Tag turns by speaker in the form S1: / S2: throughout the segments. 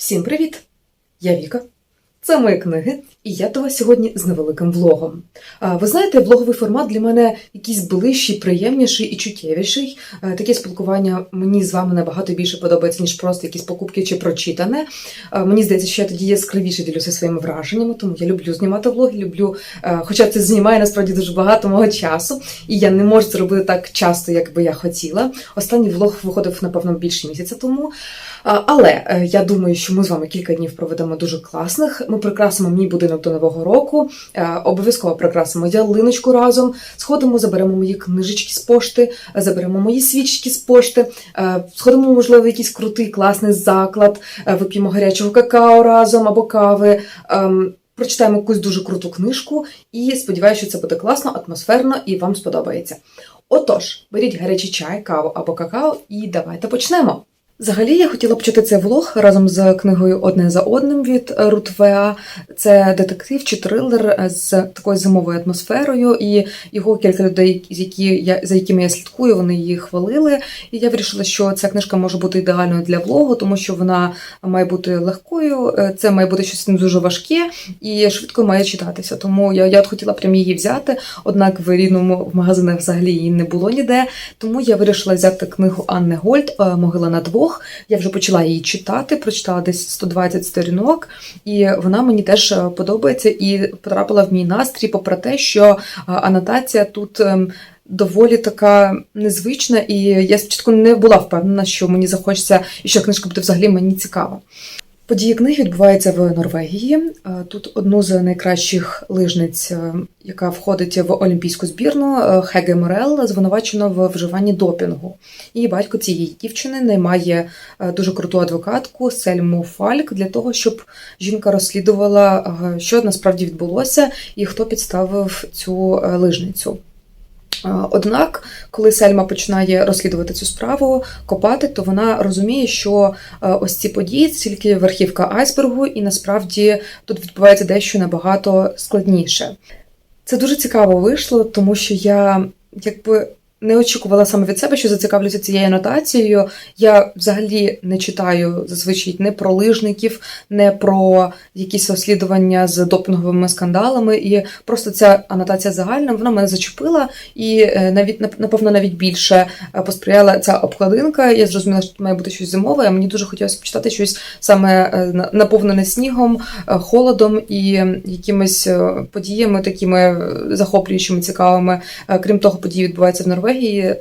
S1: Всім привіт! Я Віка. Це мої книги, і я до вас сьогодні з невеликим влогом. Ви знаєте, влоговий формат для мене якийсь ближчий, приємніший і чуттєвіший. Таке спілкування мені з вами набагато більше подобається, ніж просто якісь покупки чи прочитане. Мені здається, що я тоді яскравіше ділюся своїми враженнями, тому я люблю знімати влоги, люблю, хоча це знімає насправді дуже багато мого часу, і я не можу це робити так часто, як би я хотіла. Останній влог виходив, напевно, більше місяця тому. Але е, я думаю, що ми з вами кілька днів проведемо дуже класних. Ми прикрасимо мій будинок до нового року. е, Обов'язково прикрасимо ялиночку разом. Сходимо, заберемо мої книжечки з пошти, заберемо мої свічки з пошти. е, Сходимо, можливо, в якийсь крутий класний заклад, вип'ємо гарячого какао разом або кави. ем, Прочитаємо якусь дуже круту книжку і сподіваюся, що це буде класно, атмосферно і вам сподобається. Отож, беріть гарячий чай, каву або какао, і давайте почнемо. Взагалі, я хотіла почати цей влог разом з книгою Одне за одним від Рут Веа. Це детектив чи трилер з такою зимовою атмосферою, і його кілька людей, з які я за якими я слідкую, вони її хвалили. І я вирішила, що ця книжка може бути ідеальною для влогу, тому що вона має бути легкою. е, Це має бути щось не дуже важке і швидко має читатися. Тому я, я от хотіла прям її взяти. Однак в рідному в магазинах взагалі її не було ніде. Тому я вирішила взяти книгу Анни Гольд Могила на двох. Я вже почала її читати, прочитала десь 120 сторінок, і вона мені теж е, подобається і потрапила в мій настрій, попри те, що е, анотація тут. ем, Доволі така незвична, і я спочатку не була впевнена, що мені захочеться і що книжка буде взагалі мені цікава. Події книги відбуваються в Норвегії. Е, Тут одну з найкращих лижниць, е, яка входить в олімпійську збірну, е, Хеге Морел, звинувачено в вживанні допінгу. І батько цієї дівчини наймає дуже круту адвокатку Сельму Фальк для того, щоб жінка розслідувала, що насправді відбулося і хто підставив цю лижницю. Однак, коли Сельма починає розслідувати цю справу, копати, то вона розуміє, що е, ось ці події це тільки верхівка айсбергу, і насправді тут відбувається дещо набагато складніше. Це дуже цікаво вийшло, тому що я якби. Не очікувала саме від себе, що зацікавлюся цією анотацією. Я взагалі не читаю зазвичай не про лижників, не про якісь розслідування з допінговими скандалами. І просто ця анотація загальна вона мене зачепила, і е, навіть напевно навіть більше е, посприяла ця обкладинка. Я зрозуміла, що тут має бути щось зимове. а Мені дуже хотілося почитати щось саме е, наповнене снігом, холодом і якимись подіями такими захоплюючими, цікавими. Крім того, події відбуваються в Норвегії,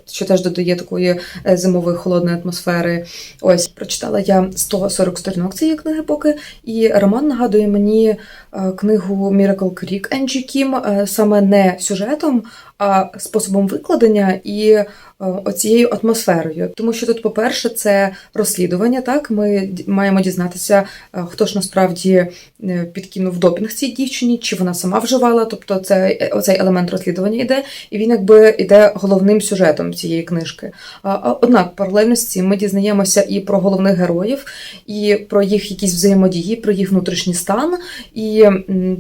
S1: що теж додає такої е, зимової холодної атмосфери. Ось прочитала я 140 сторінок цієї книги поки, і роман нагадує мені е, книгу Miracle Creek Енджі Кім е, саме не сюжетом, а способом викладення і е, оцією атмосферою. Тому що тут, по-перше, це розслідування. Так, ми маємо дізнатися, е, хто ж насправді е, підкинув допінг цій дівчині, чи вона сама вживала. Тобто, це оцей елемент розслідування йде, і він якби йде головним сюжетом цієї книжки. Однак, паралельно з цим ми дізнаємося і про головних героїв, і про їх якісь взаємодії, про їх внутрішній стан. І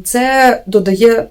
S1: це додає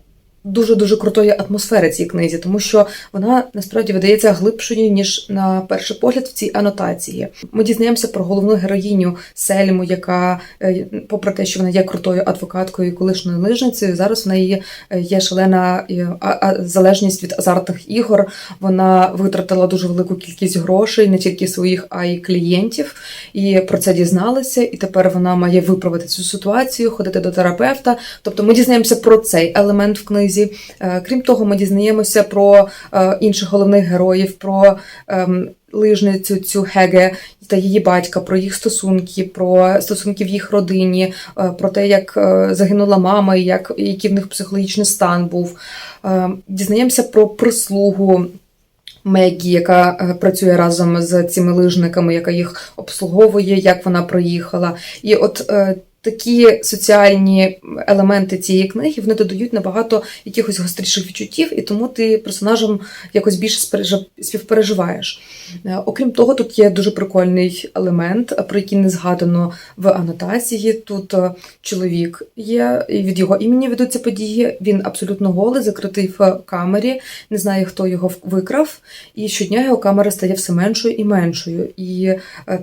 S1: дуже дуже крутої атмосфери цій книзі, тому що вона насправді видається глибшою ніж на перший погляд в цій анотації. Ми дізнаємося про головну героїню Сельму, яка, е, попри те, що вона є крутою адвокаткою і колишньою лижницею, зараз в неї е, є шалена е, залежність від азартних ігор. Вона витратила дуже велику кількість грошей, не тільки своїх, а й клієнтів. І про це дізналися. І тепер вона має виправити цю ситуацію, ходити до терапевта. Тобто ми дізнаємося про цей елемент в книзі. Е, Крім того, ми дізнаємося про е, інших головних героїв, про ем, лижницю цю Хеге та її батька, про їх стосунки, про стосунки в їх родині, е, про те, як загинула мама, як, який в них психологічний стан був. Дізнаємося про прислугу. Мегі, яка працює разом з цими лижниками, яка їх обслуговує, як вона проїхала. І от такі соціальні елементи цієї книги вони додають набагато якихось гостріших відчуттів, і тому ти персонажем якось більше співпереживаєш. Е, Окрім того, тут є дуже прикольний елемент, е, про який не згадано в анотації. Тут е, чоловік є, і від його імені ведуться події. Він абсолютно голий, закритий в камері, не знає, хто його викрав. І щодня його камера стає все меншою і меншою. І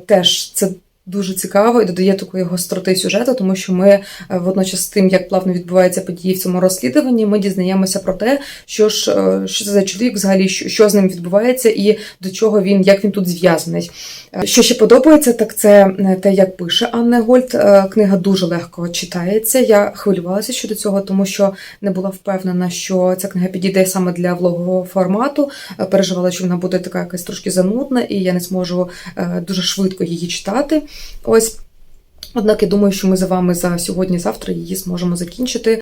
S1: теж це дуже цікаво і додає такої гостроти сюжету, тому що ми е, водночас з тим, як плавно відбуваються події в цьому розслідуванні, ми дізнаємося про те, що ж е, що це за чоловік, взагалі, що, що з ним відбувається, і до чого він, як він тут зв'язаний. Е, Що ще подобається, так це те, як пише Анна Гольд. Книга дуже легко читається. Я хвилювалася щодо цього, тому що не була впевнена, що ця книга підійде саме для влогового формату. Переживала, що вона буде така якась трошки занудна, і я не зможу дуже швидко її читати. Ось. Однак я думаю, що ми за вами за сьогодні-завтра її зможемо закінчити.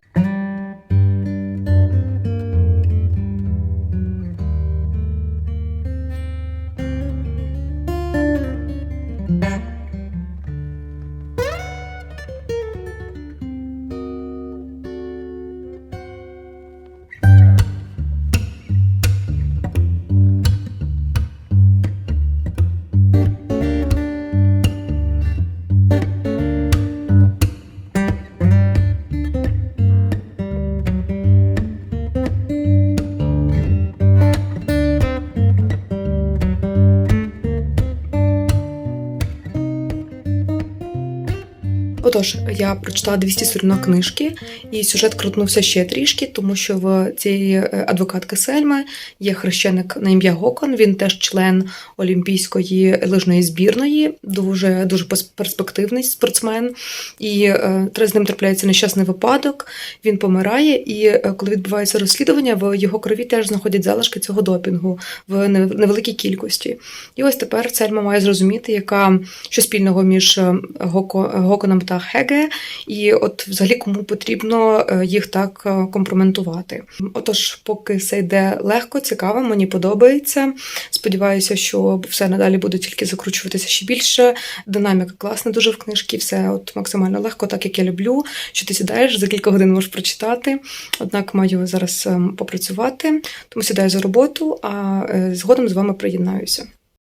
S1: Я прочитала 200 сторінок книжки, і сюжет крутнувся ще трішки, тому що в цієї е, адвокатки Сельми є хрещеник на ім'я Гокон. Він теж член олімпійської лижної збірної, дуже дуже перспективний спортсмен. І е, з ним трапляється нещасний випадок. Він помирає, і е, коли відбувається розслідування, в його крові теж знаходять залишки цього допінгу в невеликій кількості. І ось тепер Сельма має зрозуміти, яка що спільного між е, Гоко, Гоконом та Хеге, і от взагалі кому потрібно е, їх так е, компроментувати. Отож, поки все йде легко, цікаво, мені подобається. Сподіваюся, що все надалі буде тільки закручуватися ще більше. Динаміка класна дуже в книжці, все от максимально легко, так як я люблю. Що ти сідаєш за кілька годин можеш прочитати. Однак маю зараз ем, попрацювати, тому сідаю за роботу, а е, згодом з вами приєднаюся.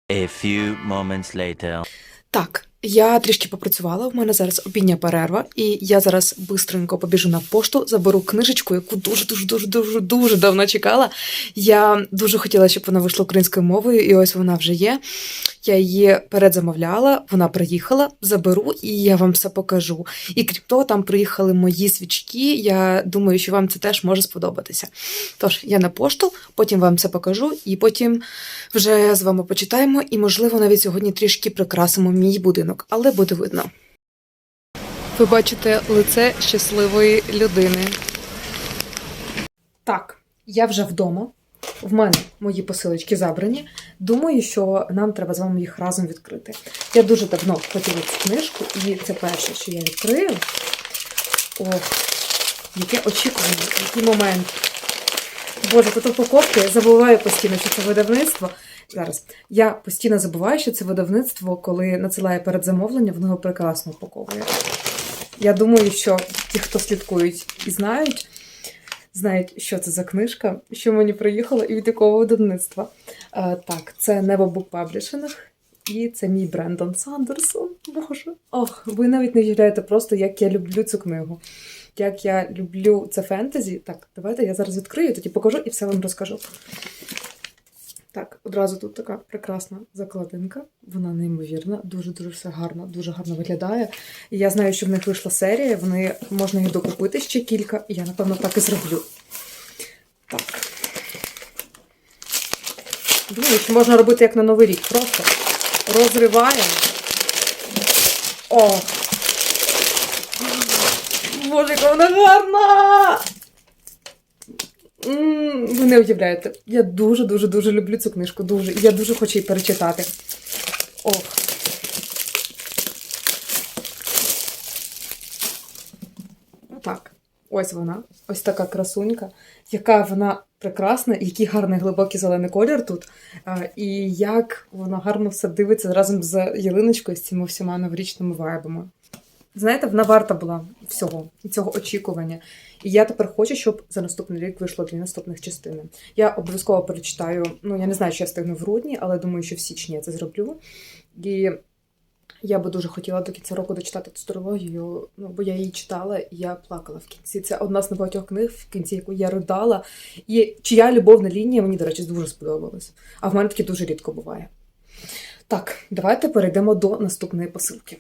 S2: A few moments later.
S1: Так, я трішки попрацювала. У мене зараз обідня перерва, і я зараз бистренько побіжу на пошту, заберу книжечку, яку дуже дуже дуже дуже дуже давно чекала. Я дуже хотіла, щоб вона вийшла українською мовою, і ось вона вже є. Я її передзамовляла, вона приїхала, заберу, і я вам все покажу. І крім того, там приїхали мої свічки. Я думаю, що вам це теж може сподобатися. Тож я на пошту, потім вам це покажу, і потім вже з вами почитаємо, і, можливо, навіть сьогодні трішки прикрасимо мій будинок, але буде видно. Ви бачите лице щасливої людини. Так, я вже вдома. В мене мої посилочки забрані. Думаю, що нам треба з вами їх разом відкрити. Я дуже давно хотіла цю книжку, і це перше, що я відкрию. Ох, яке очікування, який момент. Боже, тут упаковки, я забуваю постійно, що це видавництво. Зараз я постійно забуваю, що це видавництво, коли надсилає передзамовлення, воно його прекрасно упаковує. Я думаю, що ті, хто слідкують і знають, знають, що це за книжка, що мені приїхало, і від якого видавництва. Е, так, це Небо Book Publishing, і це мій Брендон Сандерсон. Боже. Ох, ви навіть не уявляєте просто, як я люблю цю книгу. Як я люблю це фентезі. Так, давайте я зараз відкрию, тоді покажу і все вам розкажу. Так, одразу тут така прекрасна закладинка. Вона неймовірна, дуже-дуже все гарно, дуже гарно виглядає. І я знаю, що в них вийшла серія, вони можна їх докупити ще кілька, і я, напевно, так і зроблю. Так. Думаю, що можна робити як на Новий рік. Просто розриваємо. О! Боже, яка вона гарна! Ви не уявляєте. Я дуже-дуже дуже люблю цю книжку. Дуже. І я дуже хочу її перечитати. Ох. Так. Ось вона. Ось така красунька. Яка вона прекрасна, який гарний глибокий зелений колір тут. І як вона гарно все дивиться разом з ялиночкою, з цими всіма новорічними вайбами. Знаєте, вона варта була всього і цього очікування. І я тепер хочу, щоб за наступний рік вийшло дві наступних частини. Я обов'язково перечитаю. Ну, я не знаю, чи я встигну в грудні, але думаю, що в січні я це зроблю. І я би дуже хотіла до кінця року дочитати цю трилогію, ну, бо я її читала і я плакала в кінці. Це одна з небагатьох книг, в кінці яку я ридала. І чия любовна лінія мені, до речі, дуже сподобалась. А в мене таке дуже рідко буває. Так, давайте перейдемо до наступної посилки.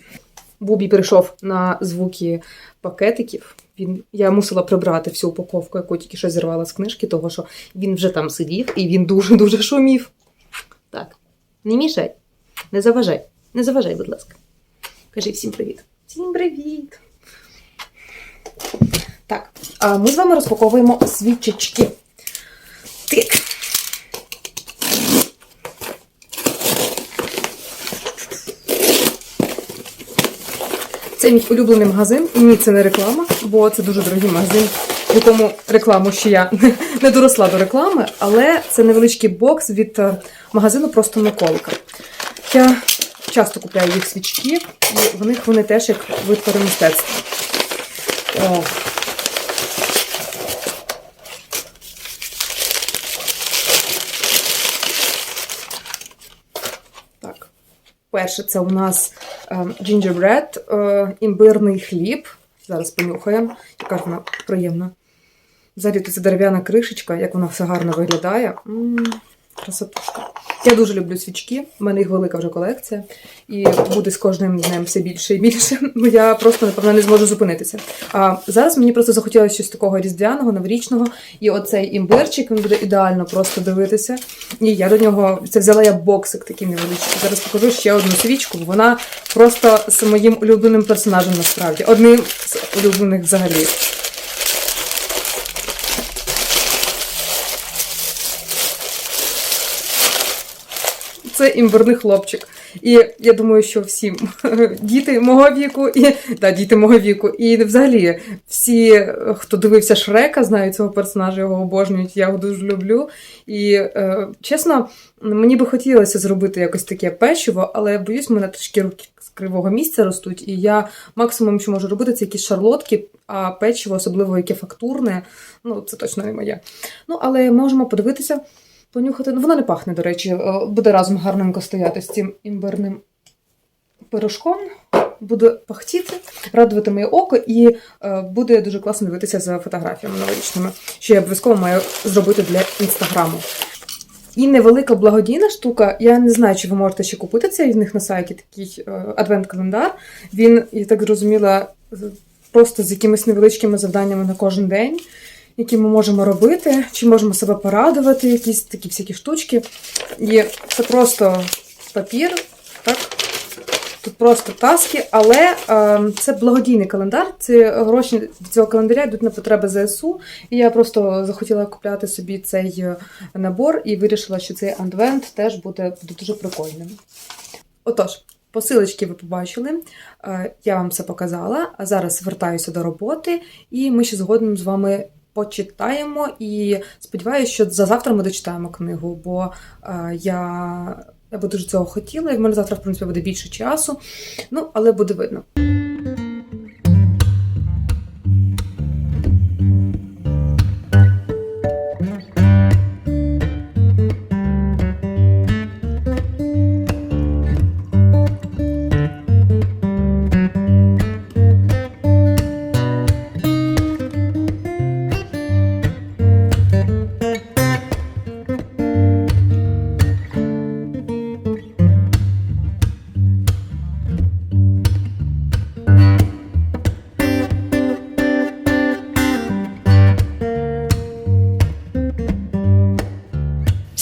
S1: Бубі прийшов на звуки пакетиків. Він, я мусила прибрати всю упаковку, яку тільки що зірвала з книжки, того що він вже там сидів і він дуже-дуже шумів. Так, не мішай, не заважай, не заважай, будь ласка. Кажи всім привіт. Всім привіт. Так, а ми з вами розпаковуємо свічечки. Так. Це мій улюблений магазин. І ні, це не реклама, бо це дуже дорогий магазин, в якому рекламу ще я не доросла до реклами, але це невеличкий бокс від е, магазину просто Миколка. Я часто купляю їх свічки, і в них вони теж як витвори мистецтва. О. Перше, це у нас gingerbread, е, імбирний хліб. Зараз понюхаємо, яка вона приємна. Взагалі це дерев'яна кришечка, як вона все гарно виглядає. М, Красотушка. Я дуже люблю свічки, в мене їх велика вже колекція, і буде з кожним днем все більше і більше, бо я просто, напевно, не зможу зупинитися. А зараз мені просто захотілося щось такого різдвяного, новорічного, і оцей імбирчик він буде ідеально просто дивитися. І я до нього це взяла я боксик такий невеличкий. Зараз покажу ще одну свічку, бо вона просто з моїм улюбленим персонажем насправді. Одним з улюблених взагалі. Це імбирний хлопчик. І я думаю, що всі діти мого віку, і да, діти мого віку, і взагалі всі, хто дивився Шрека, знають цього персонажа, його обожнюють. Я його дуже люблю. І е, чесно, мені би хотілося зробити якось таке печиво, але боюсь, мене трішки руки з кривого місця ростуть, і я максимум, що можу робити, це якісь шарлотки, а печиво, особливо яке фактурне, ну це точно не моє. Ну, але можемо подивитися. Понюхати. Ну, воно не пахне, до речі, е, буде разом гарненько стояти з цим імбирним пирожком. Буде пахтіти, радувати моє око, і е, буде дуже класно дивитися за фотографіями новорічними, що я обов'язково маю зробити для інстаграму. І невелика благодійна штука. Я не знаю, чи ви можете ще купити цей в них на сайті такий е, адвент-календар. Він, я так зрозуміла, просто з якимись невеличкими завданнями на кожен день які ми можемо робити, чи можемо себе порадувати, якісь такі всякі штучки. І це просто папір, так? Тут просто таски, але е, це благодійний календар. Ці гроші від цього календаря йдуть на потреби ЗСУ. І я просто захотіла купляти собі цей е, набор і вирішила, що цей адвент теж буде, дуже прикольним. Отож, посилочки ви побачили. Е, Я вам все показала. А зараз вертаюся до роботи, і ми ще згодом з вами почитаємо. І сподіваюся, що за завтра ми дочитаємо книгу, бо е, я, я би дуже цього хотіла, і в мене завтра, в принципі, буде більше часу. Ну, але буде видно.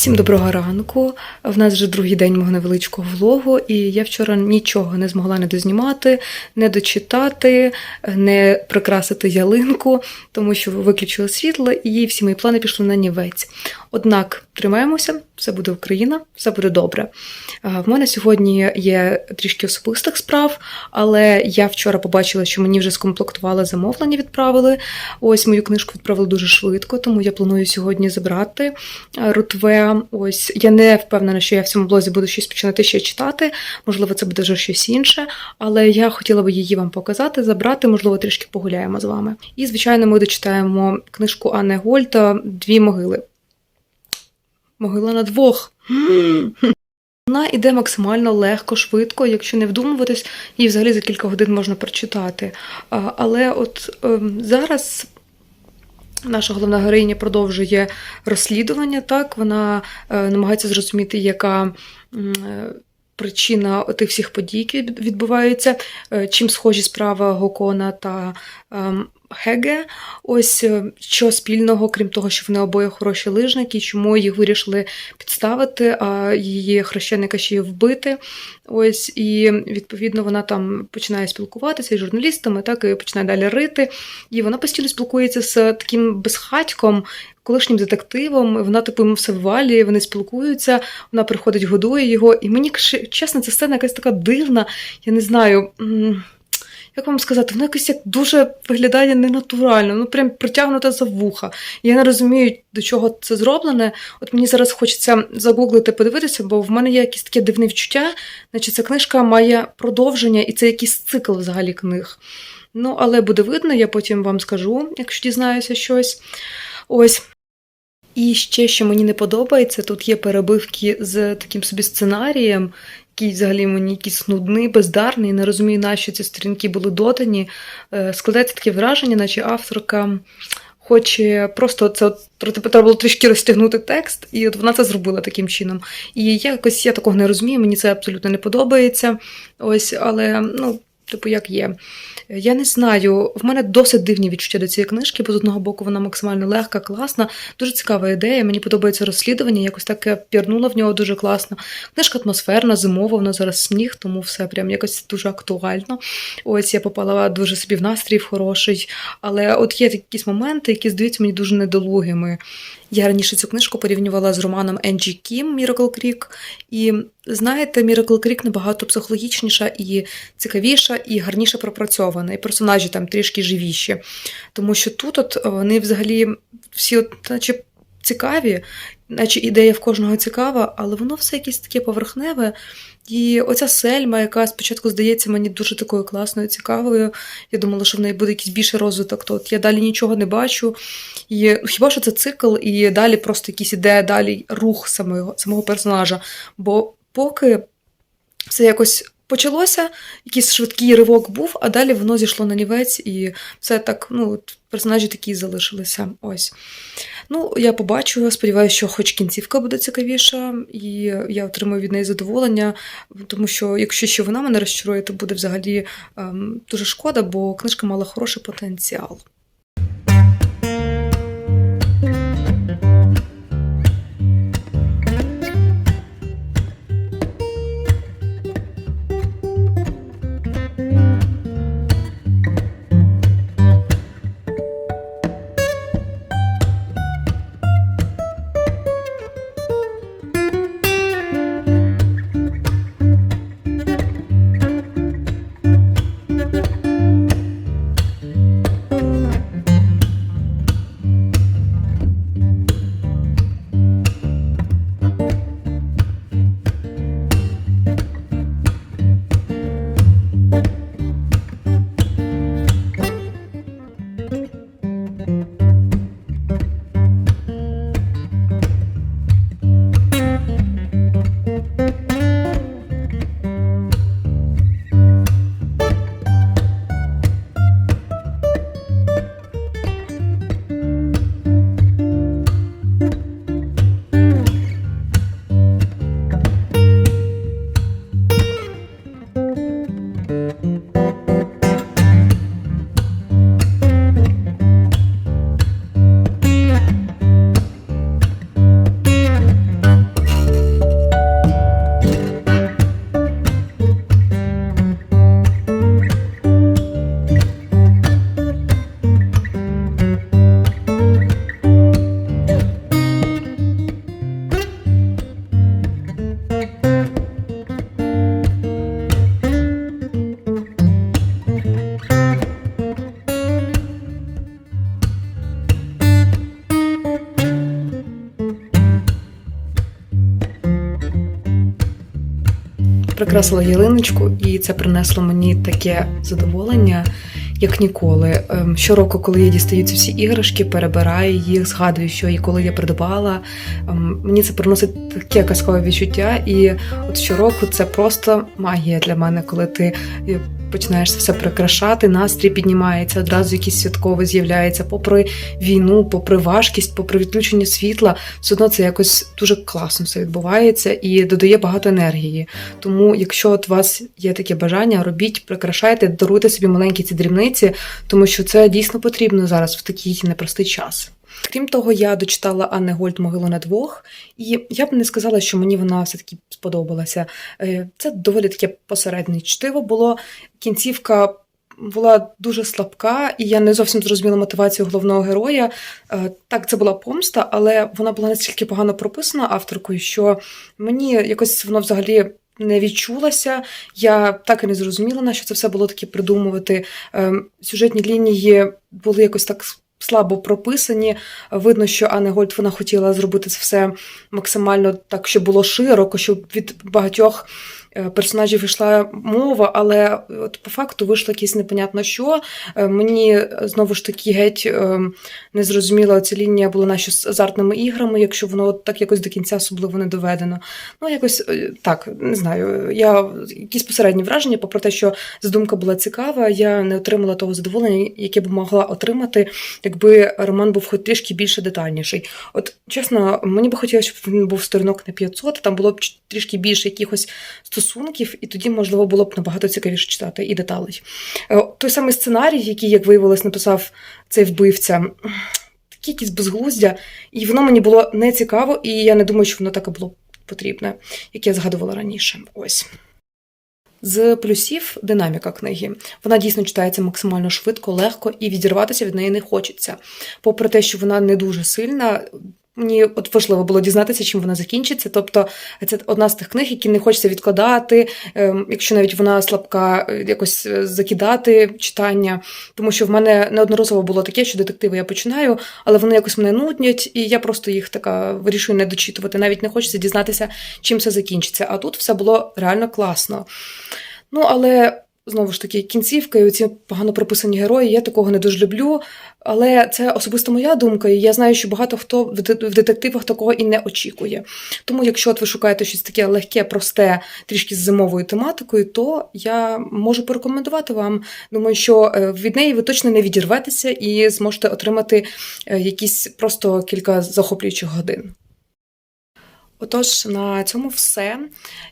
S1: Всім доброго ранку. В нас вже другий день мого невеличкого влогу, і я вчора нічого не змогла не дознімати, не дочитати, не прикрасити ялинку, тому що виключили світло, і всі мої плани пішли на нівець. Однак тримаємося, все буде Україна, все буде добре. В мене сьогодні є трішки особистих справ, але я вчора побачила, що мені вже скомплектували замовлення, відправили. Ось мою книжку відправили дуже швидко, тому я планую сьогодні забрати е, рутве. Ось я не впевнена, що я в цьому блозі буду щось починати ще читати. Можливо, це буде вже щось інше, але я хотіла би її вам показати, забрати, можливо, трішки погуляємо з вами. І, звичайно, ми дочитаємо книжку Анни Гольта Дві могили. Могила на двох. Вона йде максимально легко, швидко, якщо не вдумуватись, її взагалі за кілька годин можна прочитати. Але от ем, зараз наша головна героїня продовжує розслідування, так, вона е, намагається зрозуміти, яка е, причина тих всіх подій, які відбуваються, е, чим схожі справа Гокона та ем, Хеге. Ось е, що спільного, крім того, що вони обоє хороші лижники, чому їх вирішили підставити, а її хрещеника ще й вбити. Ось і відповідно вона там починає спілкуватися із журналістами, так і починає далі рити. І вона постійно спілкується з таким безхатьком, колишнім детективом. Вона типу йому все ввалює, вони спілкуються. Вона приходить, годує його. І мені чесно, ця сцена якась така дивна. Я не знаю. Як вам сказати, вона якось як дуже виглядає ненатурально, ну прям притягнута за вуха. Я не розумію, до чого це зроблене. От мені зараз хочеться загуглити, подивитися, бо в мене є якесь таке дивне відчуття, наче ця книжка має продовження, і це якийсь цикл взагалі книг. Ну, але буде видно, я потім вам скажу, якщо дізнаюся щось. Ось. І ще, що мені не подобається, тут є перебивки з таким собі сценарієм, який взагалі мені якийсь нудний, бездарний, не розумію, нащо ці сторінки були додані. Е, Складається таке враження, наче авторка хоче просто це от, треба було трішки розтягнути текст, і от вона це зробила таким чином. І якось я такого не розумію, мені це абсолютно не подобається. Ось, але ну, типу, як є. Я не знаю, в мене досить дивні відчуття до цієї книжки, бо з одного боку вона максимально легка, класна, дуже цікава ідея. Мені подобається розслідування, якось так я пірнула в нього дуже класно. Книжка атмосферна, зимова, вона зараз сніг, тому все прям якось дуже актуально. Ось я попала дуже собі в настрій хороший. Але от є якісь моменти, які здаються мені дуже недолугими. Я раніше цю книжку порівнювала з романом Енджі Кім Miracle Крік. І знаєте, Міракл Крік набагато психологічніша і цікавіша, і гарніше пропрацьована, і персонажі там трішки живіші. Тому що тут от е, вони взагалі всі, от, наче цікаві, наче ідея в кожного цікава, але воно все якесь таке поверхневе. І оця сельма, яка спочатку здається мені дуже такою класною, цікавою. Я думала, що в неї буде якийсь більший розвиток. То от я далі нічого не бачу. І ну, хіба що це цикл, і далі просто якийсь іде далі рух самого, самого персонажа. Бо поки все якось почалося, якийсь швидкий ривок був, а далі воно зійшло на нівець, і все так, ну, персонажі такі залишилися. Ось. Ну, я побачу, сподіваюся, що хоч кінцівка буде цікавіша, і я отримую від неї задоволення, тому що якщо ще вона мене розчарує, то буде взагалі ем, дуже шкода, бо книжка мала хороший потенціал. Прикрасила ялиночку, і це принесло мені таке задоволення, як ніколи. Ем, Щороку, коли я дістаю ці всі іграшки, перебираю їх, згадую, що і коли я придбала. ем, Мені це приносить таке казкове відчуття. І от щороку це просто магія для мене, коли ти е, починаєш все прикрашати, настрій піднімається, одразу якийсь святковий з'являється, попри війну, попри важкість, попри відключення світла, все одно це якось дуже класно все відбувається і додає багато енергії. Тому, якщо от у вас є таке бажання, робіть, прикрашайте, даруйте собі маленькі ці дрібниці, тому що це дійсно потрібно зараз в такий непростий час. Крім того, я дочитала Анни Гольд Могилу на двох, і я б не сказала, що мені вона все-таки сподобалася. Е, Це доволі таке посереднє чтиво було. Кінцівка була дуже слабка, і я не зовсім зрозуміла мотивацію головного героя. Е, Так, це була помста, але вона була настільки погано прописана авторкою, що мені якось воно взагалі. Не відчулася, я так і не зрозуміла, на що це все було таке придумувати. Ем, Сюжетні лінії були якось так слабо прописані. Видно, що Анне Гольд вона хотіла зробити це все максимально так, щоб було широко, щоб від багатьох персонажів йшла мова, але от по факту вийшло якесь непонятно що. Е, Мені е, знову ж таки геть е, не зрозуміла ця лінія була нащо з азартними іграми, якщо воно так якось до кінця особливо не доведено. Ну, якось е, так, не знаю. Я якісь посередні враження, попри те, що задумка була цікава, я не отримала того задоволення, яке б могла отримати, якби роман був хоч трішки більше детальніший. От чесно, мені би хотілося, щоб він був сторінок на 500, там було б трішки більше якихось стосунків, і тоді можливо було б набагато цікавіше читати і деталей. Е, Той самий сценарій, який, як виявилось, написав цей вбивця. Такі якісь безглуздя, і воно мені було не цікаво, і я не думаю, що воно таке було потрібне, як я згадувала раніше. Ось. З плюсів динаміка книги. Вона дійсно читається максимально швидко, легко і відірватися від неї не хочеться. Попри те, що вона не дуже сильна. Мені от важливо було дізнатися, чим вона закінчиться. Тобто, це одна з тих книг, які не хочеться відкладати, ем, якщо навіть вона слабка, е, якось е, закидати читання. Тому що в мене неодноразово було таке, що детективи я починаю, але вони якось мене нуднять, і я просто їх така вирішую не дочитувати. Навіть не хочеться дізнатися, чим це закінчиться. А тут все було реально класно. Ну, але знову ж таки, кінцівка і оці погано прописані герої, я такого не дуже люблю. Але це особисто моя думка, і я знаю, що багато хто в детективах такого і не очікує. Тому, якщо от ви шукаєте щось таке легке, просте, трішки з зимовою тематикою, то я можу порекомендувати вам. Думаю, що е, від неї ви точно не відірветеся і зможете отримати е, якісь просто кілька захоплюючих годин. Отож, на цьому все.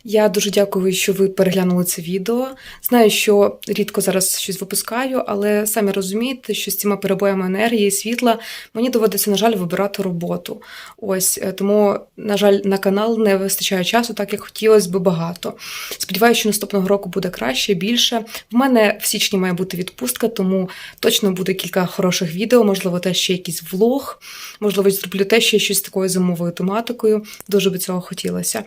S1: Я дуже дякую, що ви переглянули це відео. Знаю, що рідко зараз щось випускаю, але самі розумієте, що з цими перебоями енергії і світла мені доводиться, на жаль, вибирати роботу. Ось е, тому, на жаль, на канал не вистачає часу, так як хотілося би багато. Сподіваюся, що наступного року буде краще, більше. В мене в січні має бути відпустка, тому точно буде кілька хороших відео, можливо, теж ще якийсь влог, можливо, зроблю теж ще щось такою зимовою тематикою. Дуже цього хотілося.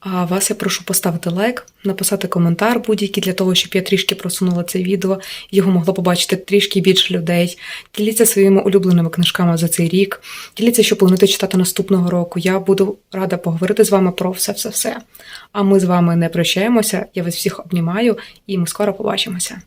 S1: А вас я прошу поставити лайк, написати коментар будь-який для того, щоб я трішки просунула це відео, його могло побачити трішки більше людей. Діліться своїми улюбленими книжками за цей рік. Діліться, що плануєте читати наступного року. Я буду рада поговорити з вами про все-все-все. А ми з вами не прощаємося. Я вас всіх обнімаю, і ми скоро побачимося.